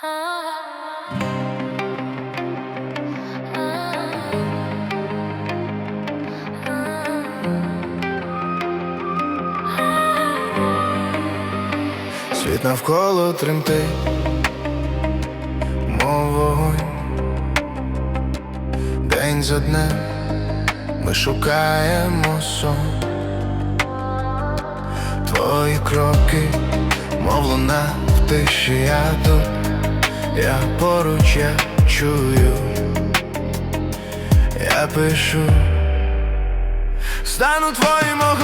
Світ навколо тремтить, мов вогонь. День за днем ми шукаємо сон. Твої кроки, мов луна в тиші я тут, я поруч, я чую, я пишу, стану твоїм охоронцем,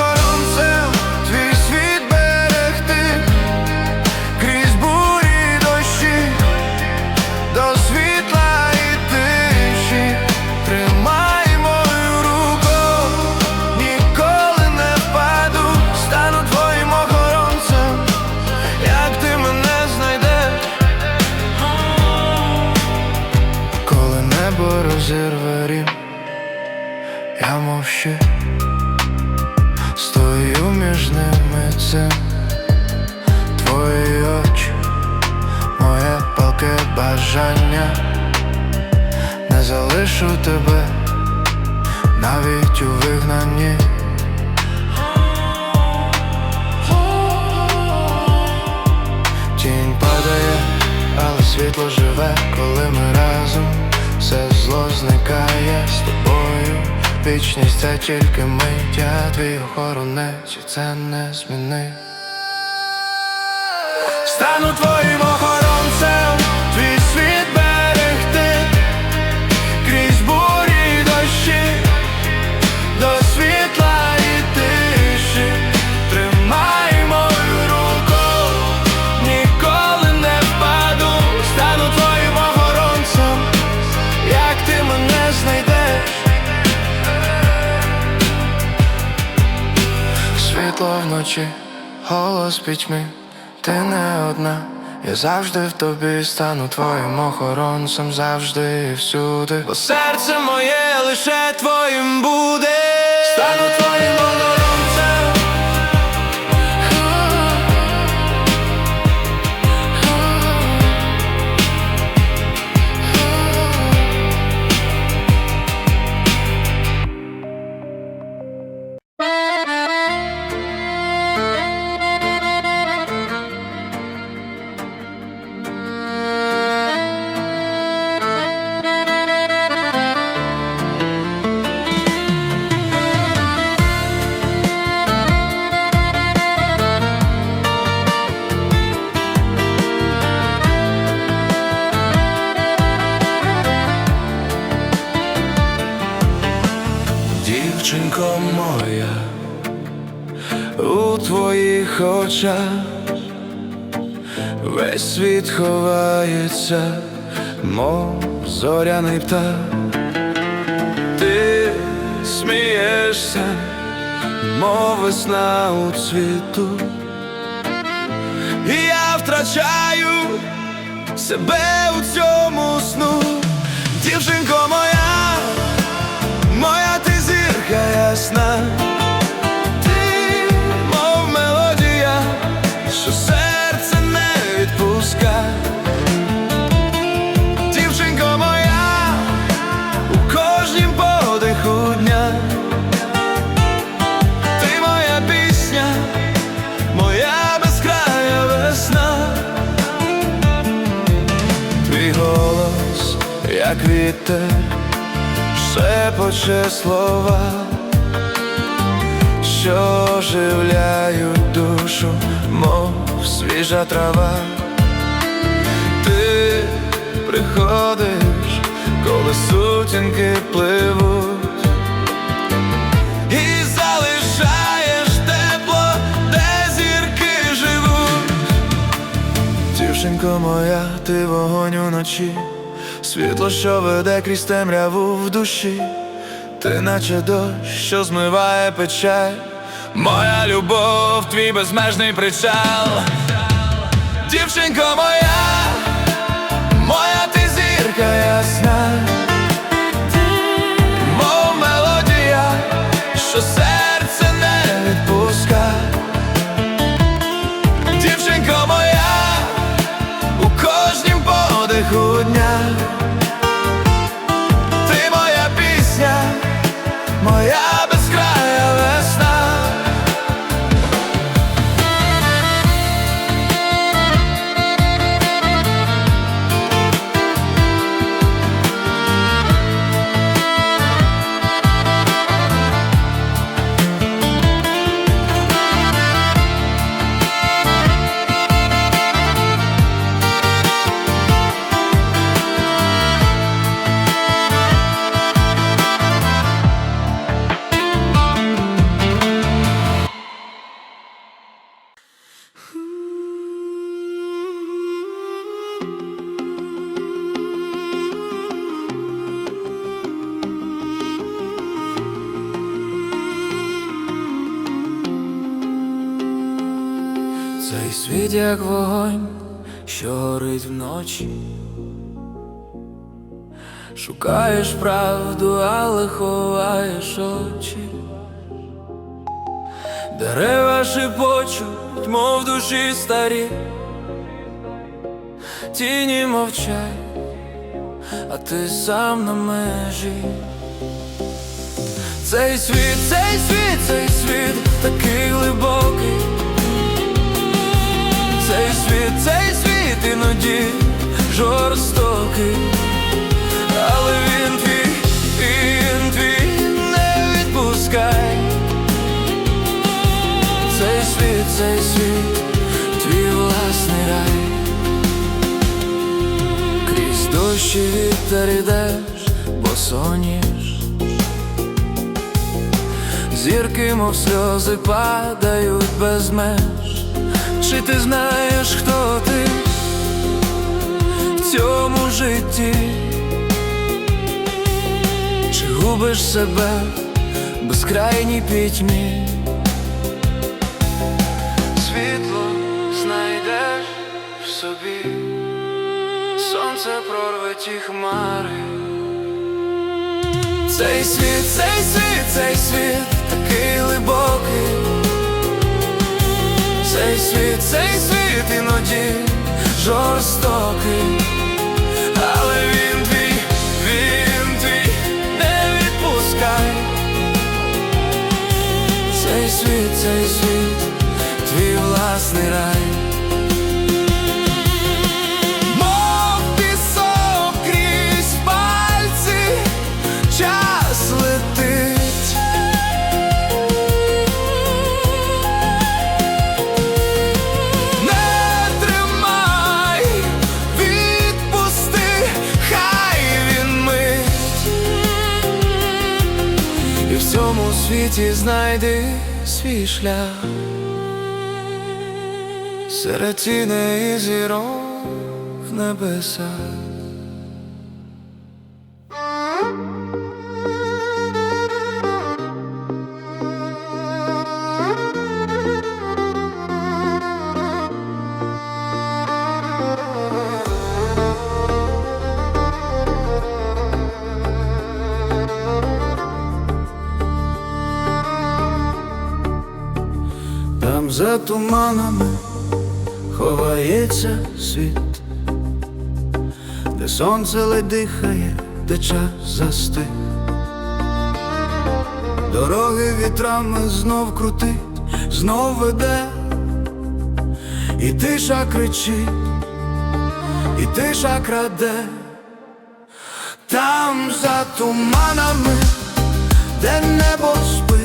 бажання, не залишу тебе навіть у вигнанні. Тінь падає, але світло живе, коли ми разом, все зло зникає з тобою. Вічність це тільки мить, я твій охоронець, і це не змінить. Стану твоїм Вночі, голос пітьми, ти не одна, я завжди в тобі стану твоїм охоронцем завжди і всюди. Бо серце моє лише твоїм буде. Стану твоїм охоронцем. Світ ховається, мов зоряний птах. Ти смієшся, мов весна у цвіту. І я втрачаю себе у цьому сну, дівчинко моя моя ти зірка ясна, ти, мов мелодія, що як вітер шепоче слова, що оживляють душу, мов свіжа трава. Ти приходиш, коли сутінки пливуть. Дівчинко моя, ти вогонь уночі, світло, що веде крізь темряву в душі, ти наче дощ, що змиває печаль, моя любов, твій безмежний причал. Дівчинко моя, моя ти зірка ясна, світ, як вогонь, що горить вночі. Шукаєш правду, але ховаєш очі. Дерева шепочуть, мов душі старі, тіні мовчать, а ти сам на межі. Цей світ, цей світ, цей світ такий глибокий. Цей світ, цей світ іноді жорстокий, але він твій, він твій не відпускай. Цей світ, цей світ, твій власний рай. Крізь дощі вітер ідеш, бо соніш. Зірки, мов сльози, падають без меж. Чи ти знаєш, хто ти в цьому житті? Чи губиш себе безкрайній пітьмі? Світло знайдеш в собі, сонце прорве ті хмари. Цей світ, цей світ, цей світ такий глибокий. Світ, цей світ іноді жорстокий, але він твій, він твій не відпускай. Цей світ, цей світ, світі знайди свій шлях. Серед тіней і зірок в за туманами ховається світ, де сонце ледь дихає, де час застиг. Дороги вітрами знов крутить, знов веде, і тиша кричить, і тиша краде, там за туманами, де небо спить.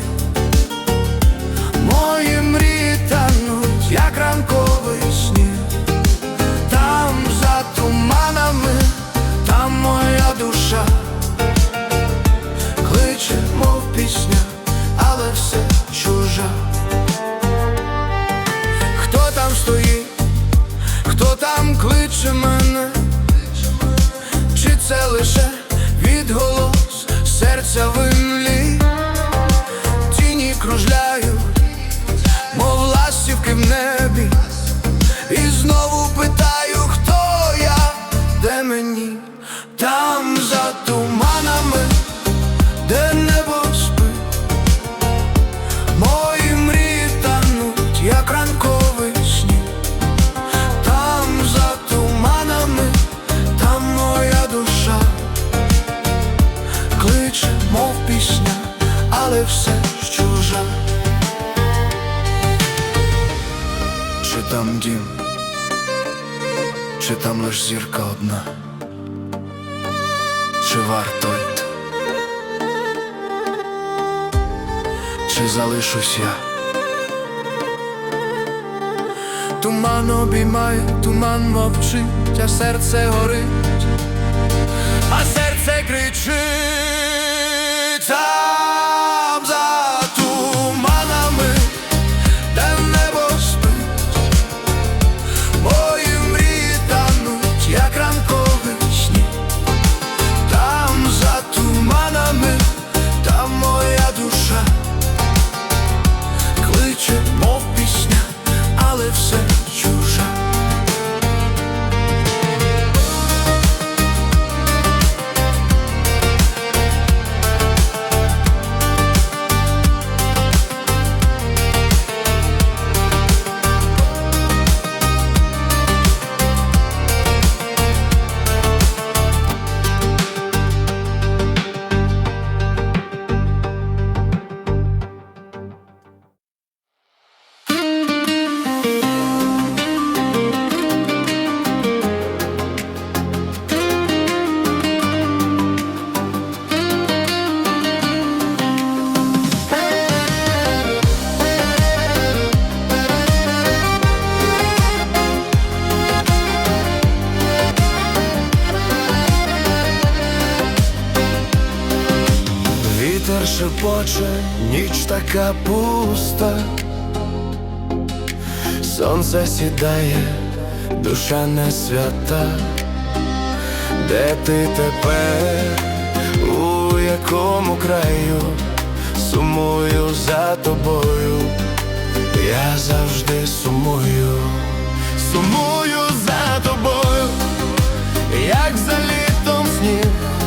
Там мене, чи це лише відголос серця вимлі, тіні кружляють мов ластівки в небі, чи там лиш зірка одна, чи варто йти, чи залишусь я? Туман обіймає, туман мовчить, а серце горить, а серце кричить шепоче, ніч така пуста, сонце сідає, душа не свята, де ти тепер, у якому краю, сумую за тобою, я завжди сумую, сумую за тобою, як за літом сніг.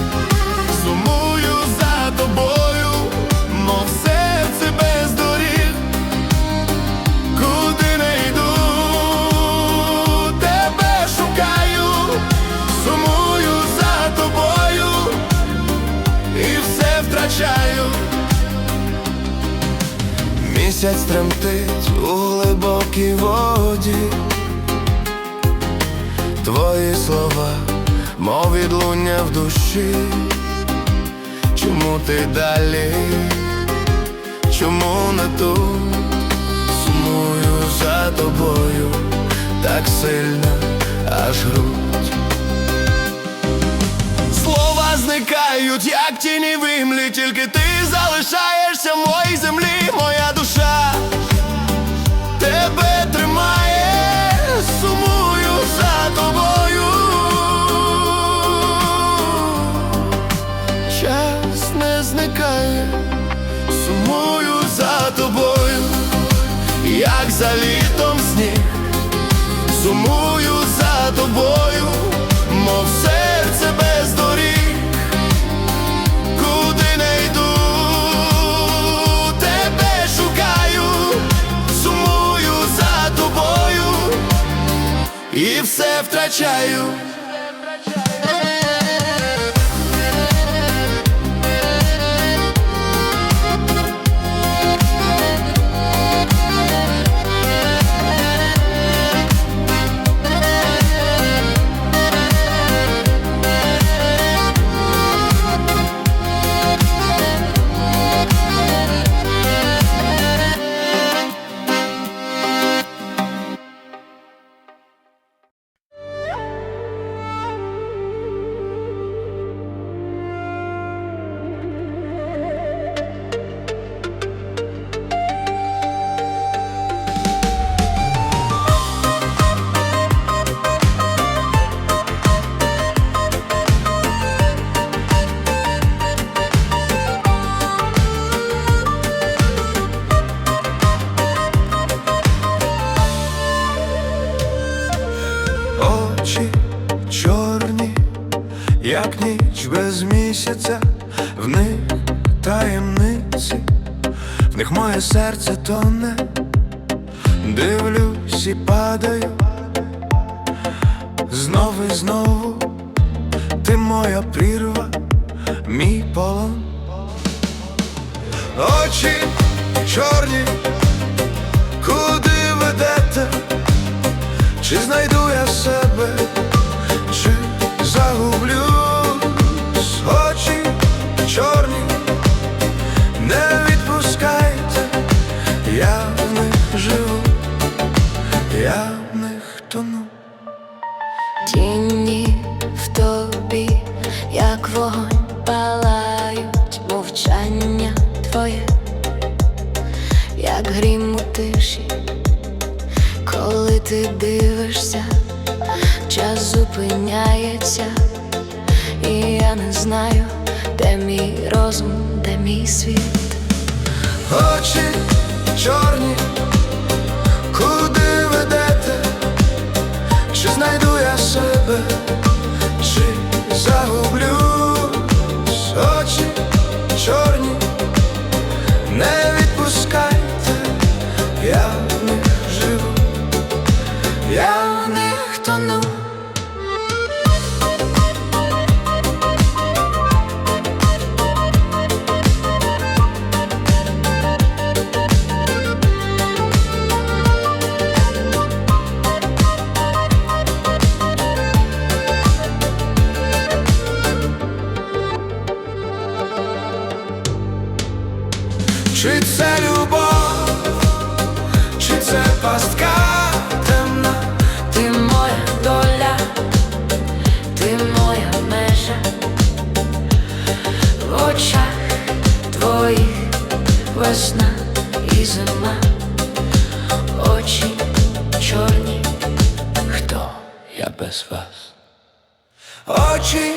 Місяць тремтить у глибокій воді, твої слова, мов відлуння в душі. Чому ти далі? Чому не тут? Сумую за тобою так сильно, аж грудь. Слова зникають, як тіні вимлі, тільки ти залишаєшся в моїй землі, моя душа тебе тримає, втрачаю. Без місяця, в них таємниці, в них моє серце тоне, дивлюсь і падаю, знову і знову, ти моя прірва, мій полон. Очі чорні, куди ведете? Чи знайду я себе, як вогонь палають, мовчання твоє, як грім у тиші, коли ти дивишся, час зупиняється, і я не знаю, де мій розум, де мій світ. Очі чорні, куди ведете? Чи знайду я себе, весна і зима, очі чорні, хто? Я без вас? Очі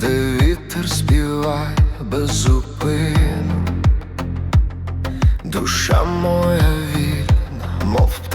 де вітер співає без зупин, душа моя вільна, мов.